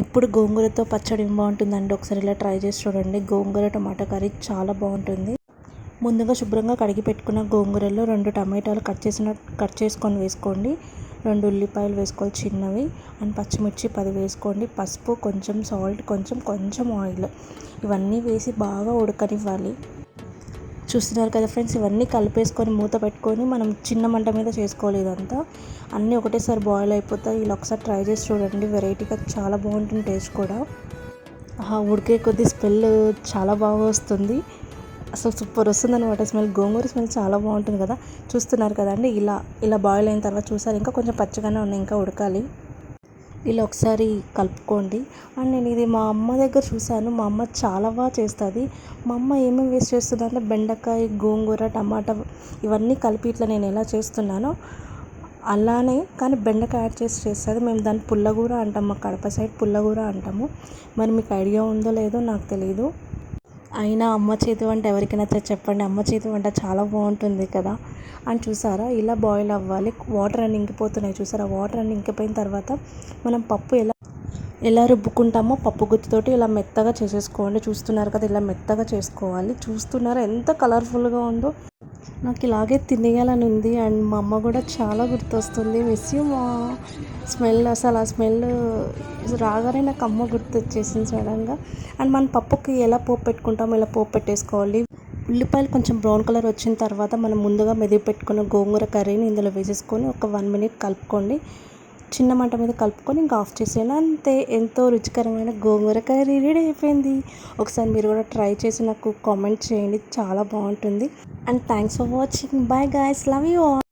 ఎప్పుడు గోంగూరతో పచ్చడి బాగుంటుందండి. ఒకసారి ఇలా ట్రై చేసి చూడండి. గోంగూర టమాటా కర్రీ చాలా బాగుంటుంది. ముందుగా శుభ్రంగా కడిగి పెట్టుకున్న గోంగూరలో రెండు టమాటాలు కట్ చేసిన కట్ చేసుకొని వేసుకోండి. రెండు ఉల్లిపాయలు వేసుకోవాలి చిన్నవి. అండ్ పచ్చిమిర్చి పది వేసుకోండి. పసుపు కొంచెం సాల్ట్ కొంచెం కొంచెం ఆయిల్. ఇవన్నీ వేసి బాగా ఉడకనివ్వాలి. చూస్తున్నారు కదా ఫ్రెండ్స్ ఇవన్నీ కలిపేసుకొని మూత పెట్టుకొని మనం చిన్న మంట మీద చేసుకోవాలి ఇదంతా అన్నీ ఒకటేసారి బాయిల్ అయిపోతాయి. ఇలా ఒకసారి ట్రై చేసి చూడండి. వెరైటీగా చాలా బాగుంటుంది టేస్ట్ కూడా. ఉడికే కొద్ది స్మెల్ చాలా బాగా వస్తుంది. అసలు సూపర్ వస్తుంది అనమాట స్మెల్ గోంగూర స్మెల్ చాలా బాగుంటుంది కదా. చూస్తున్నారు కదండి ఇలా ఇలా బాయిల్ అయిన తర్వాత చూసారు. ఇంకా కొంచెం పచ్చగానే ఉన్నాయి ఇంకా ఉడకాలి. ఇలా ఒకసారి కలుపుకోండి. అండ్ నేను ఇది మా అమ్మ దగ్గర చూశాను. మా అమ్మ చాలా బాగా చేస్తుంది. మా అమ్మ ఏమేమి వేస్ట్ చేస్తుంది అంటే బెండకాయ గోంగూర టమాటా ఇవన్నీ కలిపి ఇట్లా నేను ఎలా చేస్తున్నానో అలానే కానీ బెండకాయ యాడ్ చేసి చేస్తుంది. మేము దాన్ని పుల్లగూర అంటాం. మా కడప సైడ్ పుల్లగూర అంటాము. మరి మీకు ఐడియా ఉందో లేదో నాకు తెలియదు అయినా అమ్మ చేతి వంట ఎవరికి నచ్చదు చెప్పండి. అమ్మ చేతి వంట చాలా బాగుంటుంది కదా. అని చూసారా ఇలా బాయిల్ అవ్వాలి. వాటర్ అన్ని ఇంకిపోతున్నాయి. చూసారా వాటర్ అన్ని ఇంకిపోయిన తర్వాత మనం పప్పు ఎలా ఎలా రుబ్బుకుంటామో పప్పు గుత్తితోటి ఇలా మెత్తగా చేసేసుకోండి చూస్తున్నారు కదా ఇలా మెత్తగా చేసుకోవాలి. చూస్తున్నారా ఎంత కలర్ఫుల్గా ఉందో. నాకు ఇలాగే తినేయాలని ఉంది అండ్ మా అమ్మ కూడా చాలా గుర్తొస్తుంది. మిస్ యూ మా స్మెల్ అసలు ఆ స్మెల్ రాగానే నాకు అమ్మ గుర్తొచ్చేసింది సడన్గా. అండ్ మన పప్పుకి ఎలా పోపు పెట్టుకుంటామో ఇలా పోపు పెట్టేసుకోవాలి. ఉల్లిపాయలు కొంచెం బ్రౌన్ కలర్ వచ్చిన తర్వాత మనం ముందుగా మెదిగి పెట్టుకున్న గోంగూర కర్రీని ఇందులో వేసేసుకొని ఒక వన్ మినిట్ కలుపుకోండి. చిన్న మంట మీద కలుపుకొని ఇంకా ఆఫ్ చేసాను అంతే ఎంతో రుచికరమైన గోంగూర కర్రీ రెడీ అయిపోయింది. ఒకసారి మీరు కూడా ట్రై చేసి నాకు కామెంట్ చేయండి చాలా బాగుంటుంది. And thanks for watching. Bye guys love you all.